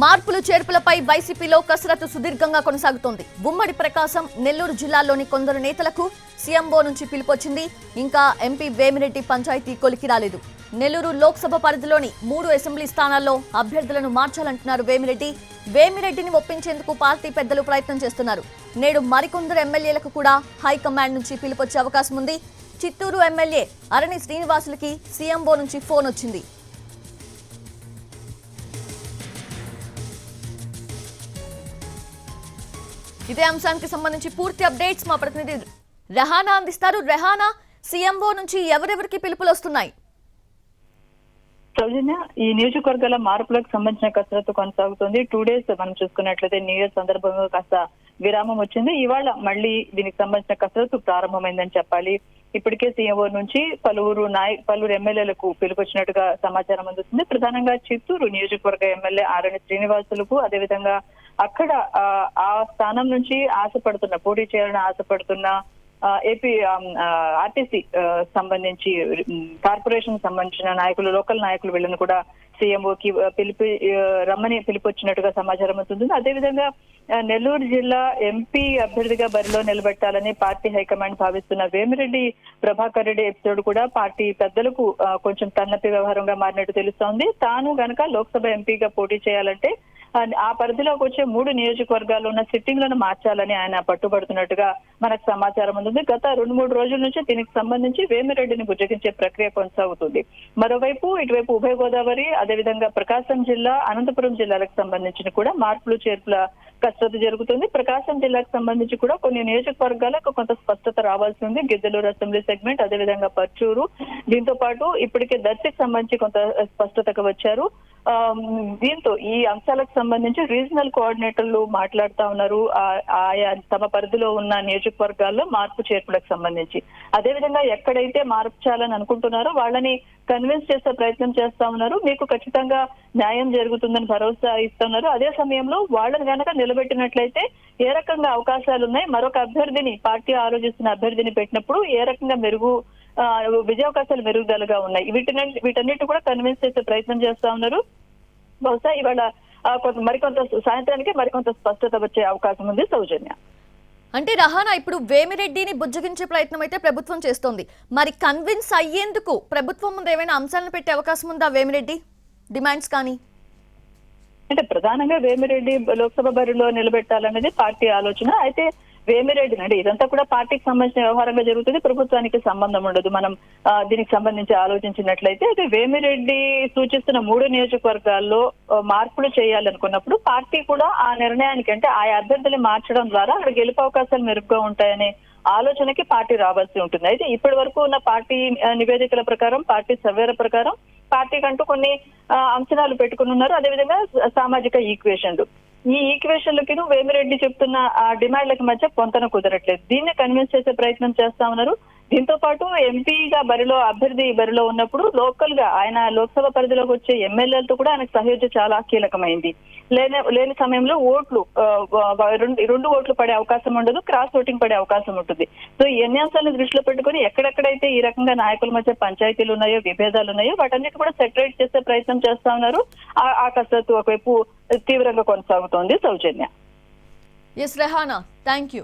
మార్పులు చేర్పులపై వైసీపీలో కసరత్తు సుదీర్ఘంగా కొనసాగుతోంది. ఉమ్మడి ప్రకాశం నెల్లూరు జిల్లాలోని కొందరు నేతలకు సీఎంఓ నుంచి పిలుపొచ్చింది. ఇంకా ఎంపీ వేమిరెడ్డి పంచాయతీ కొలికి రాలేదు. నెల్లూరు లోక్సభ పరిధిలోని మూడు అసెంబ్లీ స్థానాల్లో అభ్యర్థులను మార్చాలంటున్నారు వేమిరెడ్డి. వేమిరెడ్డిని ఒప్పించేందుకు పార్టీ పెద్దలు ప్రయత్నం చేస్తున్నారు. నేడు మరికొందరు ఎమ్మెల్యేలకు కూడా హైకమాండ్ నుంచి పిలుపొచ్చే అవకాశం ఉంది చిత్తూరు ఎమ్మెల్యే అరణి శ్రీనివాసులకి సీఎంఓ నుంచి ఫోన్ వచ్చింది. ఇదే అంశానికి సంబంధించి పూర్తి అప్డేట్స్ మా ప్రతినిధి రెహానా అందిస్తారు. రెహానా సీఎంఓ నుంచి ఎవరెవరికి పిలుపులు వస్తున్నాయి? సౌజన్య ఈ నియోజకవర్గాల మార్పులకు సంబంధించిన కసరత్తు కొనసాగుతుంది. టూ డేస్ మనం చూసుకున్నట్లయితే న్యూ ఇయర్ సందర్భంగా కాస్త విరామం వచ్చింది. ఇవాళ మళ్ళీ దీనికి సంబంధించిన కసరత్తు ప్రారంభమైందని చెప్పాలి. ఇప్పటికే సీఎంఓ నుంచి పలువురు నాయ పలువురు ఎమ్మెల్యేలకు పిలుపొచ్చినట్టుగా సమాచారం అందుతుంది. ప్రధానంగా చిత్తూరు నియోజకవర్గ ఎమ్మెల్యే ఆరణి శ్రీనివాసులకు అదేవిధంగా అక్కడ ఆ, స్థానం నుంచి ఆశపడుతున్న పోటీ చేయాలని ఆశపడుతున్న ఆ, ఏపీ ఆర్టీసీ సంబంధించి కార్పొరేషన్ సంబంధించిన నాయకులు లోకల్ నాయకులు వీళ్ళని కూడా సీఎంఓకి పిలిపి రమ్మని పిలిపొచ్చినట్టుగా సమాచారం అవుతుంది అదేవిధంగా నెల్లూరు జిల్లా ఎంపీ అభ్యర్థిగా బరిలో నిలబెట్టాలని పార్టీ హైకమాండ్ భావిస్తున్న వేమిరెడ్డి ప్రభాకర్ రెడ్డి ఎపిసోడ్ కూడా పార్టీ పెద్దలకు కొంచెం తన్నపి వ్యవహారంగా మారినట్టు తెలుస్తోంది. తాను గనక లోక్సభ ఎంపీగా పోటీ చేయాలంటే ఆ, పరిధిలోకి వచ్చే మూడు నియోజకవర్గాల్లో ఉన్న సిట్టింగ్లను మార్చాలని ఆయన పట్టుబడుతున్నట్టుగా మనకు సమాచారం ఉంది గత రెండు మూడు రోజుల నుంచి దీనికి సంబంధించి వేమిరెడ్డిని బుజ్జగించే ప్రక్రియ కొనసాగుతుంది. మరోవైపు ఇటువైపు ఉభయ గోదావరి అదేవిధంగా ప్రకాశం జిల్లా అనంతపురం జిల్లాలకు సంబంధించిన కూడా మార్పులు చేర్పుల కసరత్తు జరుగుతుంది. ప్రకాశం జిల్లాకు సంబంధించి కూడా కొన్ని నియోజకవర్గాలకు కొంత స్పష్టత రావాల్సి ఉంది. గిద్దలూరు అసెంబ్లీ సెగ్మెంట్ అదేవిధంగా పర్చూరు. దీంతో పాటు ఇప్పటికే దర్శకు సంబంధించి కొంత స్పష్టతకు వచ్చారు. Um, దీంతో ఈ అంశాలకు సంబంధించి రీజనల్ కోఆర్డినేటర్లు మాట్లాడుతా ఉన్నారు. ఆ- ఆయా తమ పరిధిలో ఉన్న నియోజకవర్గాల్లో మార్పు చేర్పులకు సంబంధించి. అదేవిధంగా ఎక్కడైతే మార్చాలని అనుకుంటున్నారో వాళ్ళని కన్విన్స్ చేసే ప్రయత్నం చేస్తా ఉన్నారు. మీకు ఖచ్చితంగా న్యాయం జరుగుతుందని భరోసా ఇస్తున్నారు. అదే సమయంలో వాళ్ళని కనుక నిలబెట్టినట్లయితే ఏ రకంగా అవకాశాలు ఉన్నాయి మరొక అభ్యర్థిని పార్టీ ఆలోచిస్తున్న అభ్యర్థిని పెట్టినప్పుడు ఏ రకంగా మెరుగు విజయావకాశాలు మెరుగుదలగా ఉన్నాయి. వీటిని వీటన్నిటి కూడా కన్విన్స్ చేసే ప్రయత్నం చేస్తా ఉన్నారు. బహుశా ఇవాళ కొంత మరికొంత సాయంత్రానికి మరికొంత స్పష్టత వచ్చే అవకాశం ఉంది సౌజన్య. అంటే రహానా ఇప్పుడు వేమిరెడ్డిని బుజ్జగించే ప్రయత్నం అయితే ప్రభుత్వం చేస్తోంది. మరి కన్విన్స్ అయ్యేందుకు ప్రభుత్వం ముందు ఏమైనా అంశాలను పెట్టే అవకాశం ఉందా వేమిరెడ్డి? డిమాండ్స్ కానీ? అంటే ప్రధానంగా వేమిరెడ్డి లోక్సభ బరిలో నిలబెట్టాలనేది పార్టీ ఆలోచన. అయితే వేమిరెడ్డి అంటే ఇదంతా కూడా పార్టీకి సంబంధించిన వ్యవహారంగా జరుగుతుంది ప్రభుత్వానికి సంబంధం ఉండదు. మనం దీనికి సంబంధించి ఆలోచించినట్లయితే అయితే వేమిరెడ్డి సూచిస్తున్న మూడు నియోజకవర్గాల్లో మార్పులు చేయాలనుకున్నప్పుడు పార్టీ కూడా ఆ నిర్ణయానికి అంటే ఆయా అభ్యర్థులు మార్చడం ద్వారా అక్కడ గెలుపు అవకాశాలు మెరుగ్గా ఉంటాయనే ఆలోచనకి పార్టీ రావాల్సి ఉంటుంది. అయితే ఇప్పటి వరకు ఉన్న పార్టీ నివేదికల ప్రకారం పార్టీ సర్వేల ప్రకారం పార్టీకంటూ కొన్ని అంచనాలు పెట్టుకుని ఉన్నారు. అదేవిధంగా సామాజిక ఈక్వేషన్లు. ఈ ఈక్వేషన్లకి వేమిరెడ్డి చెప్తున్న ఆ డిమాండ్లకి మధ్య పొంతన కుదరట్లేదు. దీన్ని కన్విన్స్ చేసే ప్రయత్నం చేస్తా ఉన్నారు. దీంతో పాటు ఎంపీగా బరిలో అభ్యర్థి బరిలో ఉన్నప్పుడు లోకల్గా ఆయన లోక్సభ పరిధిలోకి వచ్చే ఎమ్మెల్యేలతో కూడా ఆయనకు సహయోగ చాలా కీలకమైంది. లేని లేని సమయంలో ఓట్లు రెండు రెండు ఓట్లు పడే అవకాశం ఉండదు క్రాస్ ఓటింగ్ పడే అవకాశం ఉంటుంది. సో ఈ అన్ని అంశాలను దృష్టిలో పెట్టుకుని ఎక్కడెక్కడైతే ఈ రకంగా నాయకుల మధ్య పంచాయతీలు ఉన్నాయో విభేదాలు ఉన్నాయో వాటన్నిటి కూడా సెటరేట్ చేసే ప్రయత్నం చేస్తా ఉన్నారు. ఆ- ఆ కసరత్తు ఒకవైపు తీవ్రంగా కొనసాగుతోంది Soujanya. Yes Rehana thank you